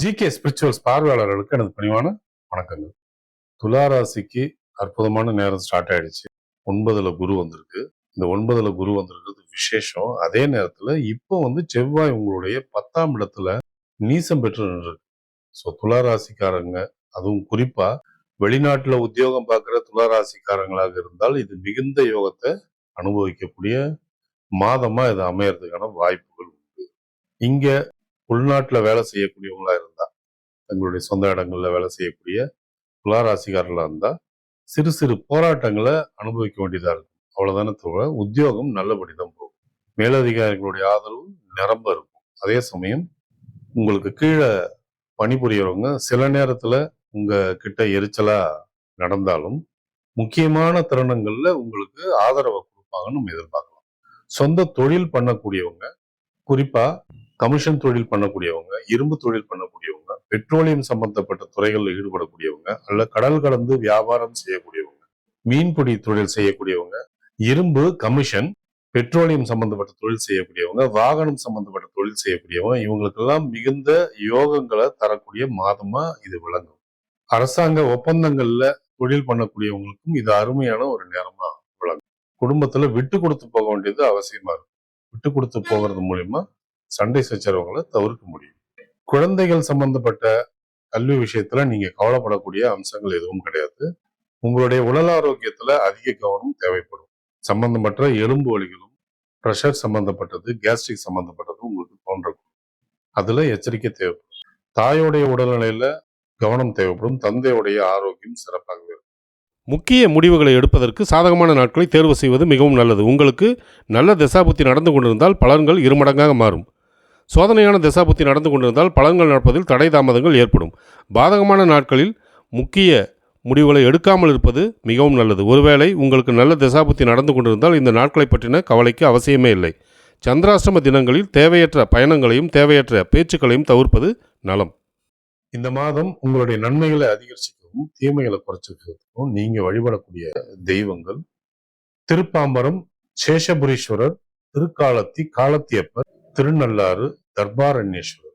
GK spirituals பார்வையாளர்களுக்கு எனது பணிவான வணக்கங்கள். துளாராசிக்கு அற்புதமான நேரம் ஸ்டார்ட் ஆயிடுச்சு. ஒன்பதுல குரு வந்திருக்கு. இந்த ஒன்பதுல குரு வந்திருக்கிறது விசேஷம். அதே நேரத்துல இப்போ வந்து செவ்வாய் உங்களுடைய பத்தாம் இடத்துல நீசம் பெற்று நின்றுருக்கு. ஸோ துளாராசிக்காரங்க அதுவும் குறிப்பா வெளிநாட்டுல உத்தியோகம் பார்க்குற துளாராசிக்காரங்களாக இருந்தால் இது மிகுந்த யோகத்தை அனுபவிக்கக்கூடிய மாதமா இது அமையறதுக்கான வாய்ப்புகள் உண்டு. இங்க உள்நாட்டுல வேலை செய்யக்கூடியவங்களா இருந்தா தங்களுடைய சொந்த இடங்கள்ல வேலை செய்யக்கூடிய துளாராசிக்காரர்களா இருந்தா சிறு சிறு போராட்டங்களை அனுபவிக்க வேண்டியதா இருக்கும். அவ்வளவுதானே தவிர உத்தியோகம் நல்லபடி தான் போகும். மேலதிகாரிகளுடைய ஆதரவு நிரம்ப இருக்கும். அதே சமயம் உங்களுக்கு கீழே பணிபுரியறவங்க சில நேரத்துல உங்க கிட்ட எரிச்சலா நடந்தாலும் முக்கியமான தருணங்கள்ல உங்களுக்கு ஆதரவை கொடுப்பாங்கன்னு நம்ம எதிர்பார்க்கலாம். சொந்த தொழில் பண்ணக்கூடியவங்க குறிப்பா கமிஷன் தொழில் பண்ணக்கூடியவங்க இரும்பு தொழில் பண்ணக்கூடியவங்க பெட்ரோலியம் சம்பந்தப்பட்ட துறைகளில் ஈடுபடக்கூடியவங்க அல்ல கடல் கடந்து வியாபாரம் செய்யக்கூடியவங்க மீன்பிடி தொழில் செய்யக்கூடியவங்க இரும்பு கமிஷன் பெட்ரோலியம் சம்பந்தப்பட்ட தொழில் செய்யக்கூடியவங்க வாகனம் சம்பந்தப்பட்ட தொழில் செய்யக்கூடியவங்க இவங்களுக்கெல்லாம் மிகுந்த யோகங்களை தரக்கூடிய மாதமா இது விளங்கும். அரசாங்க ஒப்பந்தங்கள்ல தொழில் பண்ணக்கூடியவங்களுக்கும் இது அருமையான ஒரு நேரமா விளங்கும். குடும்பத்துல விட்டு கொடுத்து போக வேண்டியது அவசியமா இருக்கும். விட்டு கொடுத்து போகிறது மூலியமா சண்டை சச்சரவுகளை தவிர்க்க முடியும். குழந்தைகள் சம்பந்தப்பட்ட கல்வி விஷயத்துல நீங்க கவலைப்படக்கூடிய அம்சங்கள் எதுவும் கிடையாது. உங்களுடைய உடல் ஆரோக்கியத்துல அதிக கவனம் தேவைப்படும். சம்பந்தமற்ற எலும்பு வலிகளும் ப்ரெஷர் சம்பந்தப்பட்டது கேஸ்ட்ரிக் சம்பந்தப்பட்டது உங்களுக்கு தோன்றக்கூடும். அதுல எச்சரிக்கை தேவைப்படும். தாயோடைய உடல்நிலையில கவனம் தேவைப்படும். தந்தையுடைய ஆரோக்கியம் சிறப்பாகவே இருக்கும். முக்கிய முடிவுகளை எடுப்பதற்கு சாதகமான நாட்களை தேர்வு செய்வது மிகவும் நல்லது. உங்களுக்கு நல்ல திசாபுத்தி நடந்து கொண்டிருந்தால் பலன்கள் இருமடங்காக மாறும். சோதனையான தசாபுத்தி நடந்து கொண்டிருந்தால் பலன்கள் நடப்பதில் தடை தாமதங்கள் ஏற்படும். பாதகமான நாட்களில் முக்கிய முடிவுகளை எடுக்காமல் இருப்பது மிகவும் நல்லது. ஒருவேளை உங்களுக்கு நல்ல தசாபுத்தி நடந்து கொண்டிருந்தால் இந்த நாட்களை பற்றின கவலைக்கு அவசியமே இல்லை. சந்திராஷ்டம தினங்களில் தேவையற்ற பயணங்களையும் தேவையற்ற பேச்சுக்களையும் தவிர்ப்பது நலம். இந்த மாதம் உங்களுடைய நன்மைகளை அதிகரிச்சுக்கவும் தீமைகளை குறைச்சிக்கிறதுக்கும் நீங்கள் வழிபடக்கூடிய தெய்வங்கள் திருப்பாம்பரம் சேஷபுரீஸ்வரர் திருக்காலத்தி காலத்தியப்பர் திருநள்ளாறு தர்பாரண்யேஸ்வரர்